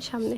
সামনে।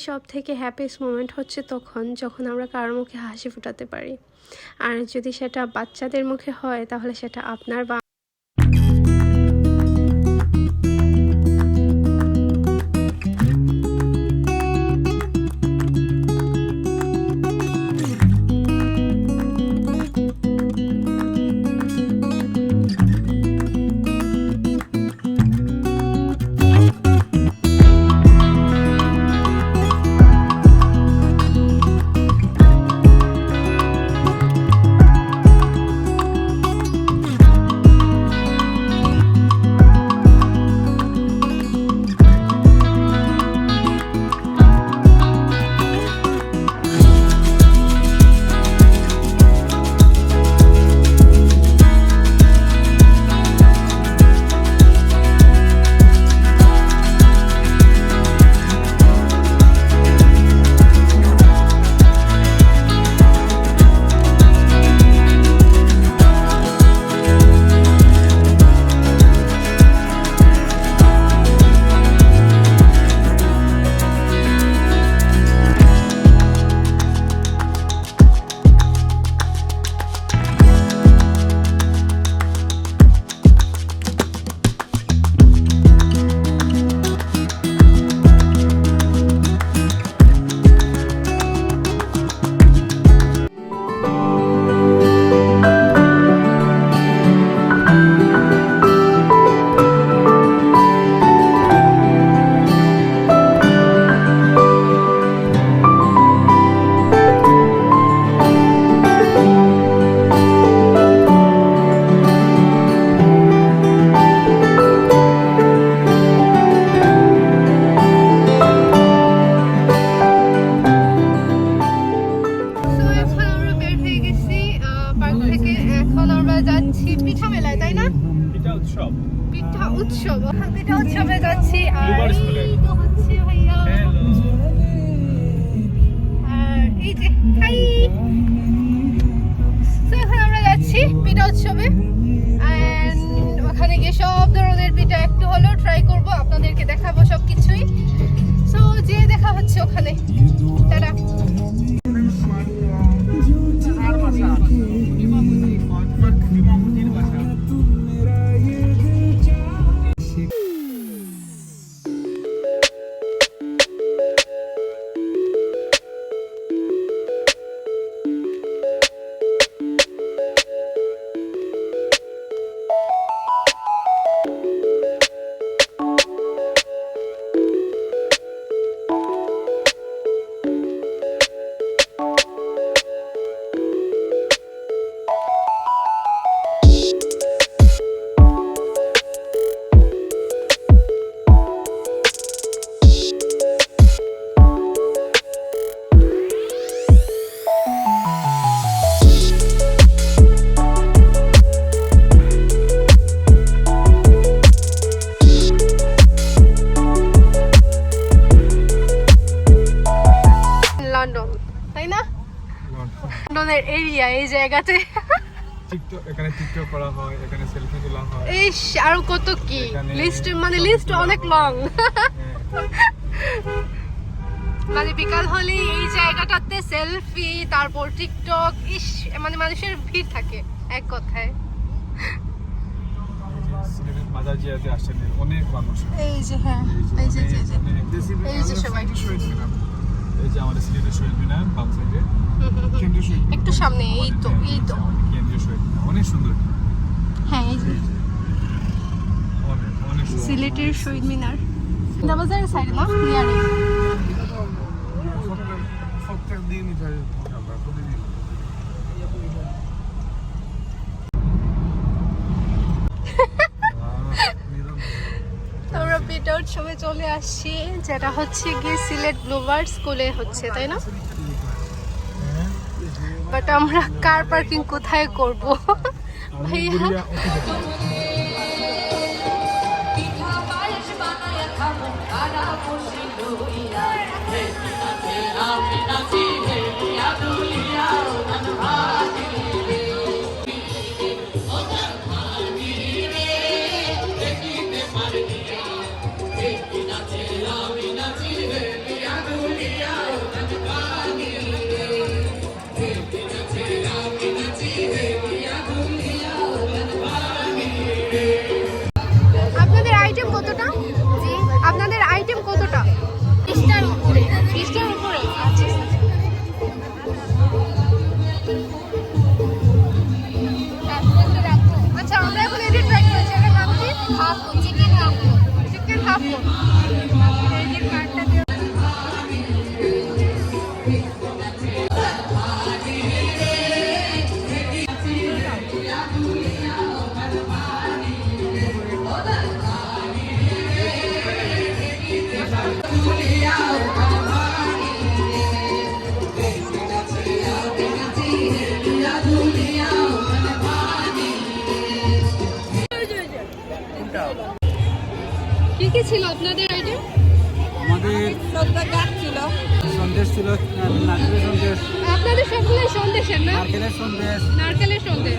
সব থেকে হ্যাপিয়েস্ট মোমেন্ট হচ্ছে তখন, যখন আমরা কারোর মুখে হাসি ফোটাতে পারি। আর যদি সেটা বাচ্চাদের মুখে হয়, তাহলে সেটা আপনার বা এরিয়া এই জায়গাতে। টিকটক এখানে টিকটক করা হয় এখানে সেলফি তোলা হয়। ইস আরও কত কি? লিস্ট মানে লিস্ট অনেক লং হ্যাঁ, মানে বিকাল হলে এই জায়গাটাতে সেলফি তারপর টিকটক ইস মানে মানুষের ভিড় থাকে এক কথায়। এই যে অনেক মানুষ। এই হ্যাঁ এই যে এই যে এই যে সবাই। এই যে আমাদের সিলেটের শহীদ মিনার বাম সাইডে কেন্দ্রীয় শহীদ একটু সামনে এই তো এই তো। কেন্দ্রীয় শহীদ অনেক সুন্দর। হ্যাঁ এই যে। সিলেটের শহীদ মিনার। বাজারের সাইডে না? নিয়ারে প্রত্যেক আমরা পিটা উৎসবে চলে আসছি যেটা হচ্ছে গিয়ে সিলেট ব্লুবার স্কুলে হচ্ছে তাই না? বাট আমরা কার পার্কিং কোথায় করব? ভাইয়া? কি ছিল আপনাদের আইটেম আমাদের সন্দেশ ছিল নারকেলের সন্দেশ। আপনাদের সবগুলো সন্দেশের না? নারকেলের সন্দেশ। নারকেলের সন্দেশ।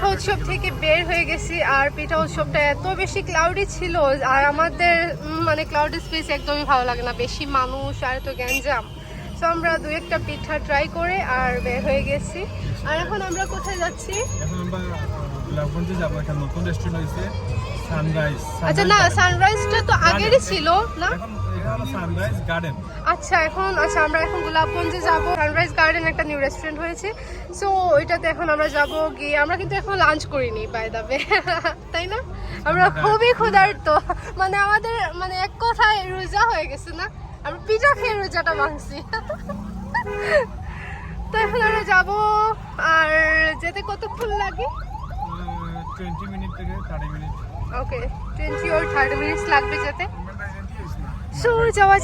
পিঠা উৎসব থেকে বের হয়ে গেছি আর পিঠা উৎসবটা এত বেশি ক্লাউডি ছিল আর আমাদের মানে ক্লাউডি স্পেস একদমই ভালো লাগে না। বেশি মানুষ আর এত গ্যাঞ্জাম। সো আমরা দু একটা পিঠা ট্রাই করে আর বের হয়ে গেছি। আর এখন আমরা কোথায় যাচ্ছি? আচ্ছা না সানরাইজটা তো আগেরই ছিল না? আচ্ছা এখন আচ্ছা আমরা এখন গোলাপগঞ্জে যাব। সানরাইজ গার্ডেন একটা নিউ রেস্টুরেন্ট হয়েছে। সো ওইটাতে এখন আমরা যাব গিয়ে আমরা কিন্তু এখন লাঞ্চ করিনি বাই দাবে তাই না? আমরা খুবই ক্ষুধার্ত। মানে আমাদের মানে এক কথায় রোজা হয়ে গেছে না? আমরা পিঠা খেয়ে রোজাটা ভাঙছি। তো এখন আমরা যাব আর যেতে কতক্ষণ লাগে? টোয়েন্টি মিনিট থেকে thirty minute okay twenty or thirty minutes লাগবে যেতে। সো যাওয়া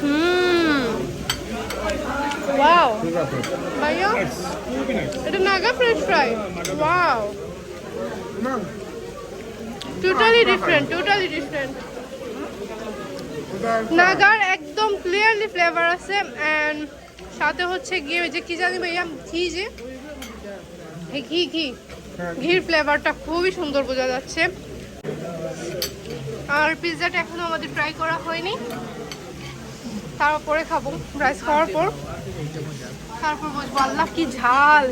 হুম ওয়াও ভাইয়া এটা Naga French fry wow totally different totally different নাগার ক্লিয়ারলি ফ্লেভার আছে অ্যান্ড সাথে হচ্ছে গিয়ে ওই যে কি জানি ভাইয়া, ঘি যে ঘি ঘি, ঘির ফ্লেভারটা খুবই সুন্দর বোঝা যাচ্ছে। আর পিৎজাটা এখনও আমাদের ট্রাই করা হয়নি। তারপরে খাব রাইস খাওয়ার পর। তারপর বুঝব আল্লাহ কি ঝাল।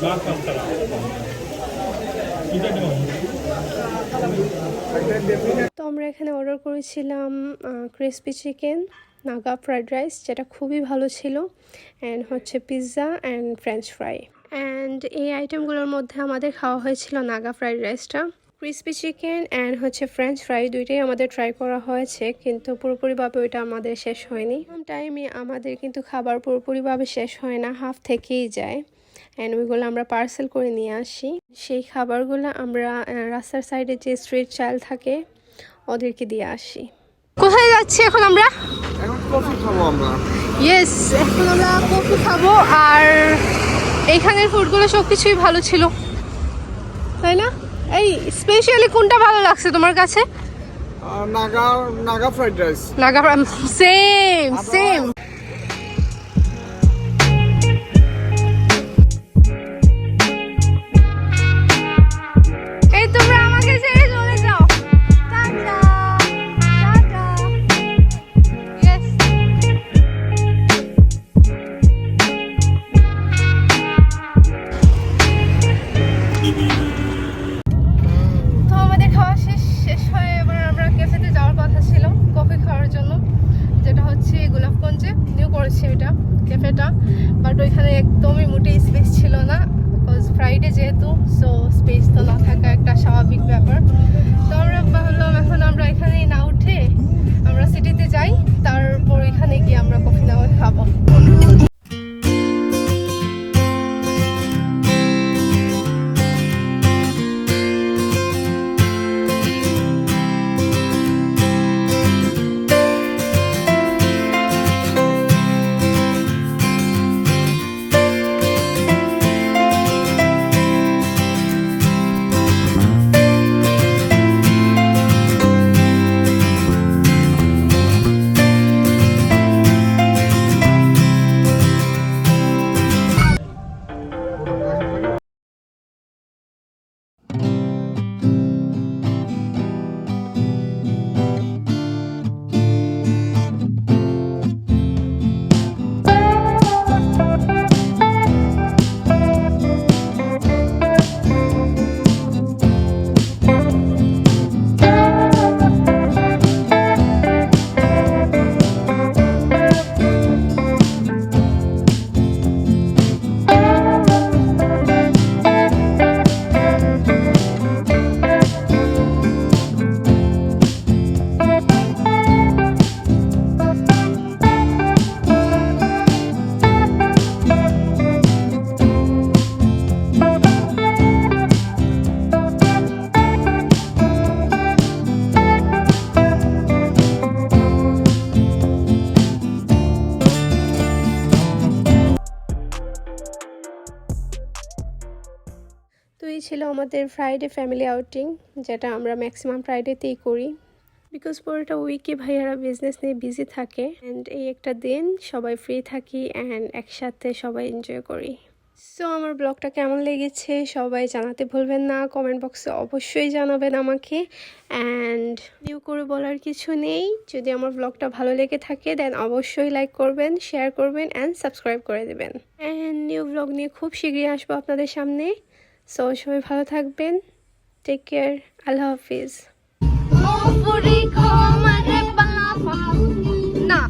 Gracias. তো আমরা এখানে অর্ডার করেছিলাম crispy chicken Naga fried rice যেটা খুবই ভালো ছিল অ্যান্ড হচ্ছে pizza and French fry and এই আইটেমগুলোর মধ্যে আমাদের খাওয়া হয়েছিল নাগা ফ্রাইড রাইসটা ক্রিসপি চিকেন অ্যান্ড হচ্ছে ফ্রেঞ্চ ফ্রাই দুইটাই আমাদের ট্রাই করা হয়েছে, কিন্তু পুরোপুরিভাবে ওইটা আমাদের শেষ হয়নি। টাইমে আমাদের কিন্তু খাবার পুরোপুরিভাবে শেষ হয় না হাফ থেকেই যায়। অ্যান্ড ওইগুলো আমরা পার্সেল করে নিয়ে আসি। সেই খাবারগুলো আমরা রাস্তার সাইডে যে স্ট্রিট চাল থাকে ওদেরকে দিয়ে আসি। কোথায় যাচ্ছি এখন আমরা? ইয়েস এখন আমরা কফি খাব আর এইখানের ফুডগুলো সব কিছুই ভালো ছিল। তাই না? এই স্পেশালি কোনটা ভালো লাগছে তোমার কাছে? Naga Naga fried rice Naga same same করেছি ওইটা, ক্যাফেটা। বাট ওইখানে একদমই মোটেই স্পেস ছিল না বিকজ ফ্রাইডে যেহেতু সো স্পেস তো না থাকা একটা স্বাভাবিক ব্যাপার। তো আমরা ভাবলাম, এখন আমরা এখানেই না উঠে আমরা সিটিতে যাই, তারপর এখানে গিয়ে আমরা কফি না খাব। আমাদের ফ্রাইডে ফ্যামিলি আউটিং যেটা আমরা ম্যাক্সিমাম ফ্রাইডেতেই করি। বিকজ পুরোটা উইকে ভাইয়ারা বিজনেস নিয়ে বিজি থাকে। অ্যান্ড এই একটা দিন সবাই ফ্রি থাকি অ্যান্ড একসাথে সবাই এনজয় করি। সো আমার ব্লগটা কেমন লেগেছে সবাই জানাতে ভুলবেন না কমেন্ট বক্সে অবশ্যই জানাবেন আমাকে। অ্যান্ড নিউ করে বলার কিছু নেই। যদি আমার ব্লগটা ভালো লেগে থাকে দেন অবশ্যই লাইক করবেন শেয়ার করবেন অ্যান্ড সাবস্ক্রাইব করে দেবেন। অ্যান্ড নিউ ব্লগ নিয়ে খুব শীঘ্রই আসব আপনাদের সামনে। সো সবাই ভালো থাকবেন। টেক কেয়ার আল্লাহ হাফিজ। না।